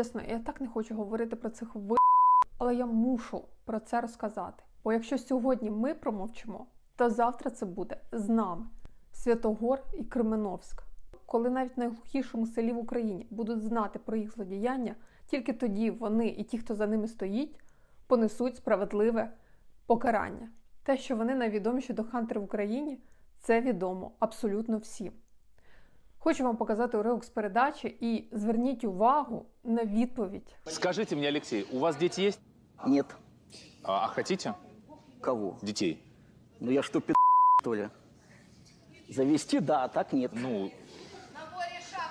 Чесно, я так не хочу говорити про цих ви, але я мушу про це розказати. Бо якщо сьогодні ми промовчимо, то завтра це буде з нами Святогор і Кременовськ. Коли навіть в найглухішому селі в Україні будуть знати про їх злодіяння, тільки тоді вони і ті, хто за ними стоїть, понесуть справедливе покарання. Те, що вони найвідоміші дохантери в Україні, це відомо абсолютно всім. Хочу вам показати уривок з передачі і зверніть увагу на відповідь. Скажите мне, Алексей, у вас дети есть? Нет. А, а хотите Кого? детей? Ну я что, пи***, что ли? Завести, да, а так нет. Ну,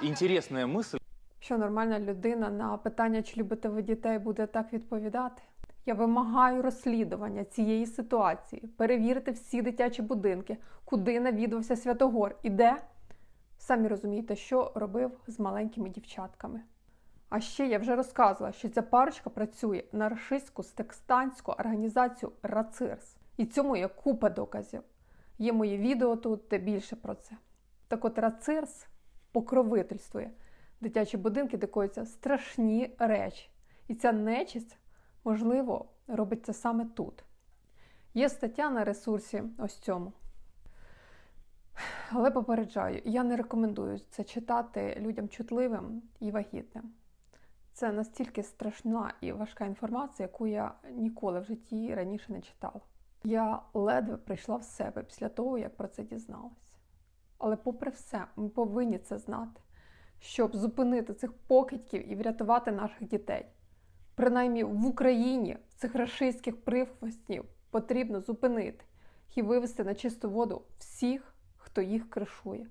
интересная мысль. Що нормальна людина на питання, чи любите ви дітей, буде так відповідати? Я вимагаю розслідування цієї ситуації, перевірити всі дитячі будинки, куди навідувався Святогор і де. Самі розумієте, що робив з маленькими дівчатками. А ще я вже розказувала, що ця парочка працює на рашистську стекстанську організацію РАЦИРС. І цьому є купа доказів. Є моє відео тут, де більше про це. Так от РАЦИРС покровительствує дитячі будинки, де страшні речі. І ця нечисть, можливо, робить це саме тут. Є стаття на ресурсі ось цьому. Але попереджаю, я не рекомендую це читати людям чутливим і вагітним. Це настільки страшна і важка інформація, яку я ніколи в житті раніше не читала. Я ледве прийшла в себе після того, як про це дізналась. Але, попри все, ми повинні це знати, щоб зупинити цих покидьків і врятувати наших дітей. Принаймні в Україні цих рашистських прихвостнів потрібно зупинити і вивести на чисту воду всіх, хто їх кришує.